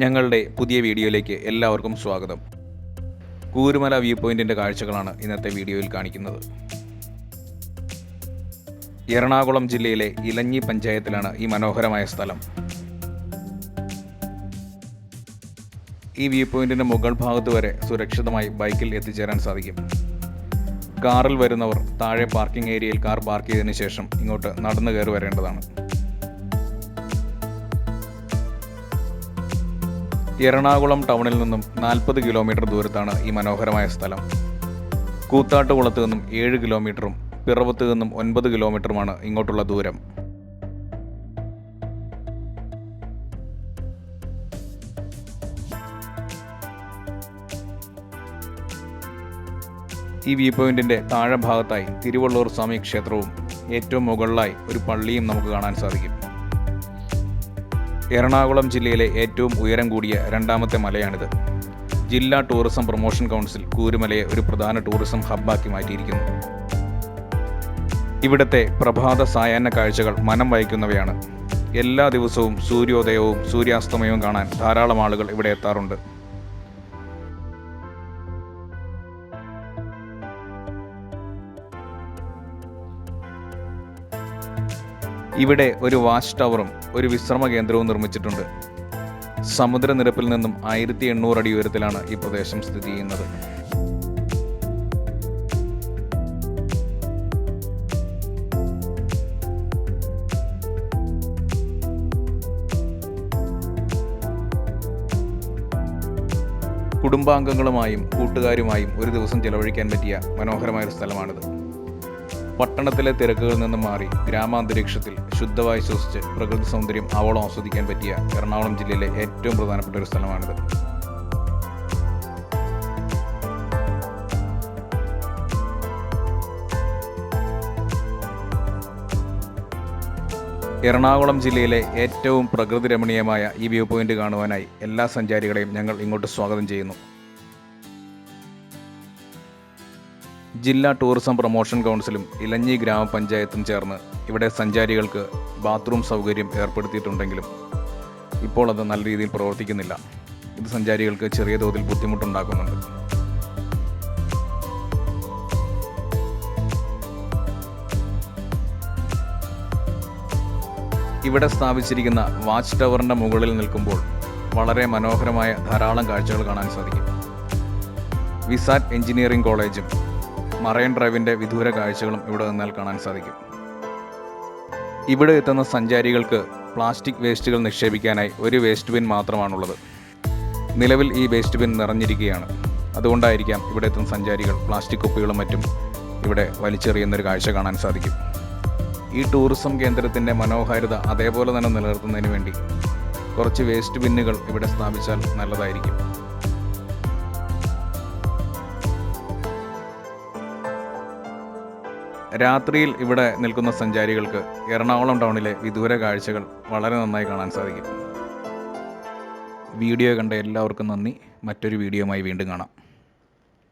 ഞങ്ങളുടെ പുതിയ വീഡിയോയിലേക്ക് എല്ലാവർക്കും സ്വാഗതം. കൂരുമല വ്യൂ പോയിന്റിന്റെ കാഴ്ചകളാണ് ഇന്നത്തെ വീഡിയോയിൽ കാണിക്കുന്നത്. എറണാകുളം ജില്ലയിലെ ഇലഞ്ഞി പഞ്ചായത്തിലാണ് ഈ മനോഹരമായ സ്ഥലം. ഈ വ്യൂ പോയിന്റിന്റെ മുകൾ ഭാഗത്ത് വരെ സുരക്ഷിതമായി ബൈക്കിൽ എത്തിച്ചേരാൻ സാധിക്കും. കാറിൽ വരുന്നവർ താഴെ പാർക്കിംഗ് ഏരിയയിൽ കാർ പാർക്ക് ചെയ്തതിനു ശേഷം ഇങ്ങോട്ട് നടന്നു കയറി വരേണ്ടതാണ്. എറണാകുളം ടൗണിൽ നിന്നും നാൽപ്പത് കിലോമീറ്റർ ദൂരത്താണ് ഈ മനോഹരമായ സ്ഥലം. കൂത്താട്ടുകുളത്ത് നിന്നും ഏഴ് കിലോമീറ്ററും പിറവത്ത് നിന്നും ഒൻപത് കിലോമീറ്ററുമാണ് ഇങ്ങോട്ടുള്ള ദൂരം. ഈ വ്യൂ പോയിന്റിന്റെ താഴെ ഭാഗത്തായി തിരുവള്ളൂർ സ്വാമി ക്ഷേത്രവും ഏറ്റവും മുകളിലായി ഒരു പള്ളിയും നമുക്ക് കാണാൻ സാധിക്കും. എറണാകുളം ജില്ലയിലെ ഏറ്റവും ഉയരം കൂടിയ രണ്ടാമത്തെ മലയാണിത്. ജില്ലാ ടൂറിസം പ്രൊമോഷൻ കൗൺസിൽ കൂരുമലയെ ഒരു പ്രധാന ടൂറിസം ഹബ്ബാക്കി മാറ്റിയിരിക്കുന്നു. ഇവിടുത്തെ പ്രഭാത സായാഹ്ന കാഴ്ചകൾ മനം വഹിക്കുന്നവയാണ്. എല്ലാ ദിവസവും സൂര്യോദയവും സൂര്യാസ്തമയവും കാണാൻ ധാരാളം ആളുകൾ ഇവിടെ എത്താറുണ്ട്. ഇവിടെ ഒരു വാച്ച് ടവറും ഒരു വിശ്രമ കേന്ദ്രവും നിർമ്മിച്ചിട്ടുണ്ട്. സമുദ്രനിരപ്പിൽ നിന്നും ആയിരത്തി എണ്ണൂറ് അടി ഉയരത്തിലാണ് ഈ പ്രദേശം സ്ഥിതി ചെയ്യുന്നത്. കുടുംബാംഗങ്ങളുമായും കൂട്ടുകാരുമായും ഒരു ദിവസം ചെലവഴിക്കാൻ പറ്റിയ മനോഹരമായ ഒരു സ്ഥലമാണിത്. പട്ടണത്തിലെ തിരക്കുകളിൽ നിന്നും മാറി ഗ്രാമാന്തരീക്ഷത്തിൽ ശുദ്ധമായി ശ്വസിച്ച് പ്രകൃതി സൗന്ദര്യം ആവോളം ആസ്വദിക്കാൻ പറ്റിയ എറണാകുളം ജില്ലയിലെ ഏറ്റവും പ്രധാനപ്പെട്ട ഒരു സ്ഥലമാണിത്. എറണാകുളം ജില്ലയിലെ ഏറ്റവും പ്രകൃതി രമണീയമായ ഈ വ്യൂ പോയിന്റ് കാണുവാനായി എല്ലാ സഞ്ചാരികളെയും ഞങ്ങൾ ഇങ്ങോട്ട് സ്വാഗതം ചെയ്യുന്നു. ജില്ലാ ടൂറിസം പ്രൊമോഷൻ കൗൺസിലും ഇലഞ്ഞി ഗ്രാമപഞ്ചായത്തും ചേർന്ന് ഇവിടെ സഞ്ചാരികൾക്ക് ബാത്റൂം സൗകര്യം ഏർപ്പെടുത്തിയിട്ടുണ്ടെങ്കിലും ഇപ്പോൾ അത് നല്ല രീതിയിൽ പ്രവർത്തിക്കുന്നില്ല. ഇത് സഞ്ചാരികൾക്ക് ചെറിയ തോതിൽ ബുദ്ധിമുട്ടുണ്ടാക്കുന്നുണ്ട്. ഇവിടെ സ്ഥാപിച്ചിരിക്കുന്ന വാച്ച് ടവറിന്റെ മുകളിൽ നിൽക്കുമ്പോൾ വളരെ മനോഹരമായ ധാരാളം കാഴ്ചകൾ കാണാൻ സാധിക്കും. വിസാറ്റ് എഞ്ചിനീയറിംഗ് കോളേജും മറൈൻ ഡ്രൈവിന്റെ വിദൂര കാഴ്ചകളും ഇവിടെ നിന്നാൽ കാണാൻ സാധിക്കും. ഇവിടെ എത്തുന്ന സഞ്ചാരികൾക്ക് പ്ലാസ്റ്റിക് വേസ്റ്റുകൾ നിക്ഷേപിക്കാനായി ഒരു വേസ്റ്റ് ബിൻ മാത്രമാണുള്ളത്. നിലവിൽ ഈ വേസ്റ്റ് ബിൻ നിറഞ്ഞിരിക്കുകയാണ്. അതുകൊണ്ടായിരിക്കാം ഇവിടെ എത്തുന്ന സഞ്ചാരികൾ പ്ലാസ്റ്റിക് കുപ്പികളും മറ്റും ഇവിടെ വലിച്ചെറിയുന്നൊരു കാഴ്ച കാണാൻ സാധിക്കും. ഈ ടൂറിസം കേന്ദ്രത്തിന്റെ മനോഹാരിത അതേപോലെ തന്നെ നിലനിർത്തുന്നതിന് വേണ്ടി കുറച്ച് വേസ്റ്റ് ബിന്നുകൾ ഇവിടെ സ്ഥാപിച്ചാൽ നല്ലതായിരിക്കും. രാത്രിയിൽ ഇവിടെ നിൽക്കുന്ന സഞ്ചാരികൾക്ക് എറണാകുളം ടൗണിലെ വിദൂര കാഴ്ചകൾ വളരെ നന്നായി കാണാൻ സാധിക്കും. വീഡിയോ കണ്ട എല്ലാവർക്കും നന്ദി. മറ്റൊരു വീഡിയോയുമായി വീണ്ടും കാണാം.